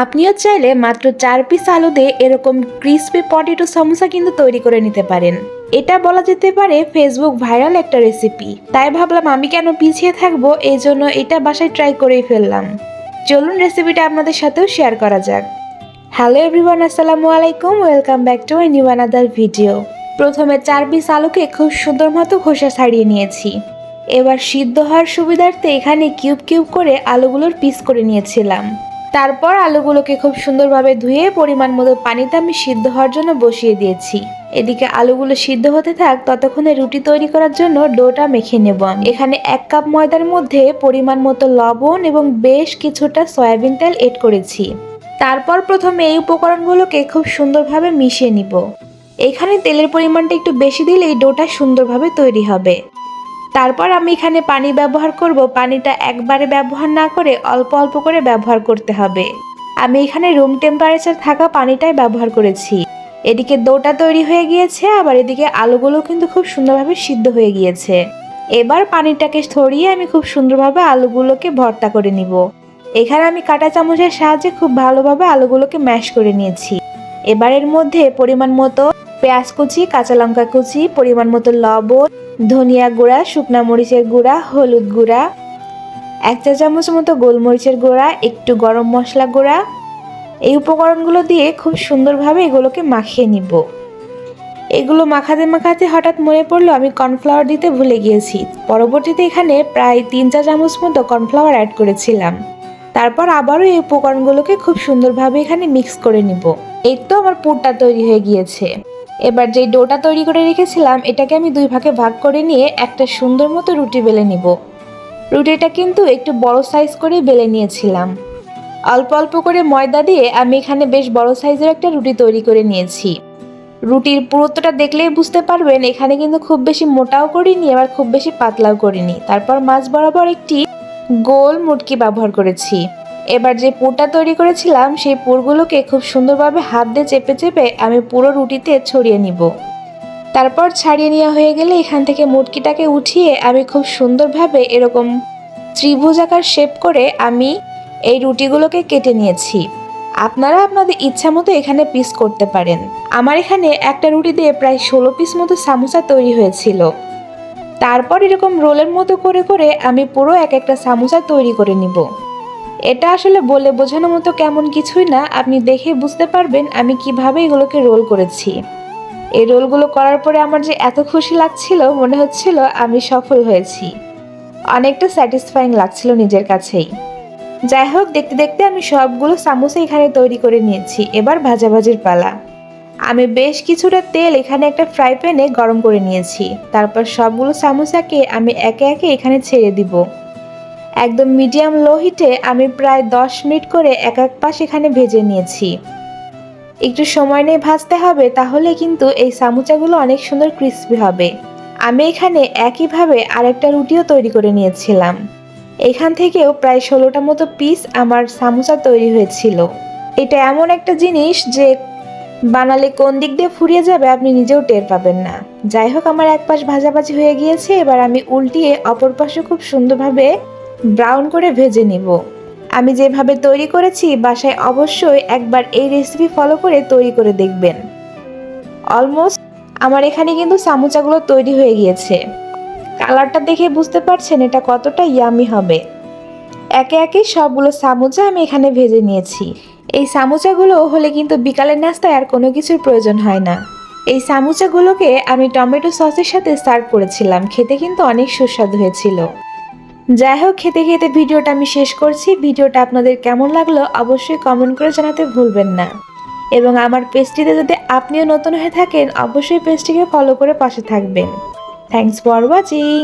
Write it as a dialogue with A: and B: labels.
A: আপনিও চাইলে মাত্র চার পিস আলু দিয়ে এরকম ক্রিসপি পটেটো সমোসা কিন্তু তৈরি করে নিতে পারেন। এটা বলা যেতে পারে ফেসবুক ভাইরাল একটা রেসিপি তাই ভাবলাম আমি কেন পিছিয়ে থাকব, এই জন্য এটা বাসায় ট্রাই করেই ফেললাম। চলুন রেসিপিটা আপনাদের সাথেও শেয়ার করা যাক। হ্যালো এভরিওয়ান আসসালামু আলাইকুম welcome back to my new another video প্রথমে চার পিস আলুকে খুব সুন্দর মতো খোসা ছাড়িয়ে নিয়েছি। এবার সিদ্ধ হওয়ার সুবিধার্থে এখানে কিউব কিউব করে আলুগুলোর পিস করে নিয়েছিলাম। তারপর আলুগুলোকে খুব সুন্দরভাবে ধুয়ে পরিমাণ মতো পানিতে আমি সিদ্ধ হওয়ার জন্য বসিয়ে দিয়েছি। এদিকে আলুগুলো সিদ্ধ হতে থাক, ততক্ষণে রুটি তৈরি করার জন্য ডোটা মেখে নেব এখানে এক কাপ ময়দার মধ্যে পরিমাণ মতো লবণ এবং বেশ কিছুটা সয়াবিন তেল এড করেছি। তারপর প্রথমে এই উপকরণগুলোকে খুব সুন্দরভাবে মিশিয়ে নিব। এখানে তেলের পরিমাণটা একটু বেশি দিলে এই ডোটা সুন্দরভাবে তৈরি হবে। তারপর আমি এখানে পানি ব্যবহার করব। পানিটা একবারে ব্যবহার না করে অল্প অল্প করে ব্যবহার করতে হবে। আমি এখানে রুম টেম্পারেচার থাকা পানিটাই ব্যবহার করেছি। এদিকে দোটা তৈরি হয়ে গিয়েছে, আবার এদিকে আলুগুলো কিন্তু খুব সুন্দরভাবে সিদ্ধ হয়ে গিয়েছে। এবার পানিটাকে ছড়িয়ে আমি খুব সুন্দরভাবে আলুগুলোকে ভর্তা করে নিব। এখানে আমি কাঁটা চামচের সাহায্যে খুব ভালোভাবে আলুগুলোকে ম্যাশ করে নিয়েছি। এবার এর মধ্যে পরিমাণ মতো পেঁয়াজ কুচি, কাঁচা লঙ্কা কুচি, পরিমাণ মতো লবণ, ধনিয়া গুঁড়া, শুকনা মরিচের গুঁড়া, হলুদ গুঁড়া, এক চা চামচ মতো গোলমরিচের গুঁড়া, একটু গরম মশলা গুঁড়া। এই উপকরণগুলো দিয়ে খুব সুন্দরভাবে এগুলোকে মাখিয়ে নিব। এগুলো মাখাতে মাখাতে হঠাৎ মনে পড়ল আমি কর্নফ্লাওয়ার দিতে ভুলে গিয়েছি। পরবর্তীতে এখানে প্রায় তিন চা চামচ মতো কর্নফ্লাওয়ার অ্যাড করেছিলাম। তারপর আবারও এই উপকরণগুলোকে খুব সুন্দরভাবে এখানে মিক্স করে নিব। এই তো আমার পুরটা তৈরি হয়ে গিয়েছে। এবার যেই ডোটা তৈরি করে রেখেছিলাম, এটাকে আমি দুই ভাগে ভাগ করে নিয়ে একটা সুন্দর মতো রুটি বেলে নিব। রুটিটা কিন্তু একটু বড় সাইজ করে বেলে নিয়েছিলাম। অল্প অল্প করে ময়দা দিয়ে আমি এখানে বেশ বড় সাইজের একটা রুটি তৈরি করে নিয়েছি। রুটির পুরোত্বটা দেখলেই বুঝতে পারবেন, এখানে কিন্তু খুব বেশি মোটাও করিনি, আবার খুব বেশি পাতলাও করিনি। তারপর মাছ বরাবর একটি গোল মুটকি ব্যবহার করেছি। এবার যে পুরটা তৈরি করেছিলাম, সেই পুরগুলোকে খুব সুন্দরভাবে হাত দিয়ে চেপে চেপে আমি পুরো রুটিতে ছড়িয়ে নিব। তারপর ছাড়িয়ে নেওয়া হয়ে গেলে এখান থেকে মুটকিটাকে উঠিয়ে আমি খুব সুন্দরভাবে এরকম ত্রিভুজাকার শেপ করে আমি এই রুটিগুলোকে কেটে নিয়েছি। আপনারা আপনাদের ইচ্ছা মতো এখানে পিস করতে পারেন। আমার এখানে একটা রুটি দিয়ে প্রায় ষোলো পিস মতো সামোসা তৈরি হয়েছিল। তারপর এরকম রোলের মতো করে করে আমি পুরো এক একটা সামোসা তৈরি করে নিব। এটা আসলে বলে বোঝানোর মতো কেমন কিছুই না। আপনি দেখে বুঝতে পারবেন আমি কীভাবে এগুলোকে রোল করেছি। এই রোলগুলো করার পরে আমার যে এত খুশি লাগছিল, মনে হচ্ছিল আমি সফল হয়েছি। অনেকটা স্যাটিসফাইং লাগছিল নিজের কাছেই। যাই হোক, দেখতে দেখতে আমি সবগুলো সামোসা এখানে তৈরি করে নিয়েছি। এবার ভাজাভাজির পালা। আমি বেশ কিছুটা তেল এখানে একটা ফ্রাই প্যানে গরম করে নিয়েছি। তারপর সবগুলো সামোসাকে আমি একে একে এখানে ছেড়ে দিব। একদম মিডিয়াম লো হিটে আমি প্রায় দশ মিনিট করে এক এক পাশ এখানে ভেজে নিয়েছি। একটু সময় নিয়ে ভাজতে হবে, তাহলে কিন্তু এই সামুচাগুলো অনেক সুন্দর ক্রিস্পি হবে। আমি এখানে একইভাবে আরেকটা রুটিও তৈরি করে নিয়েছিলাম। এখান থেকেও প্রায় ষোলোটা মতো পিস আমার সামোসা তৈরি হয়েছিল। এটা এমন একটা জিনিস যে বানালে কোন দিক দিয়ে ফুরিয়ে যাবে আপনি নিজেও টের পাবেন না। যাই হোক, আমার এক পাশ ভাজাভাজি হয়ে গিয়েছে, এবার আমি উল্টিয়ে অপর পাশে খুব সুন্দরভাবে ব্রাউন করে ভেজে নিব। আমি যেভাবে তৈরি করেছি, বাসায় অবশ্যই একবার এই রেসিপি ফলো করে তৈরি করে দেখবেন। অলমোস্ট আমার এখানে কিন্তু সামুচাগুলো তৈরি হয়ে গিয়েছে। কালারটা দেখে বুঝতে পারছেন এটা কতটা ইয়ামি হবে। একে একে সবগুলো সামুচা আমি এখানে ভেজে নিয়েছি। এই সামুচাগুলো হলে কিন্তু বিকালের নাস্তায় আর কোনো কিছুর প্রয়োজন হয় না। এই সামুচাগুলোকে আমি টমেটো সসের সাথে সার্ভ করেছিলাম, খেতে কিন্তু অনেক সুস্বাদু হয়েছিল। যাই হোক, খেতে খেতে ভিডিওটা আমি শেষ করছি। ভিডিওটা আপনাদের কেমন লাগল অবশ্যই কমেন্ট করে জানাতে ভুলবেন না। এবং আমার পেজটিতে যদি আপনিও নতুন হয়ে থাকেন, অবশ্যই পেজটিকে ফলো করে পাশে থাকবেন। Thanks for watching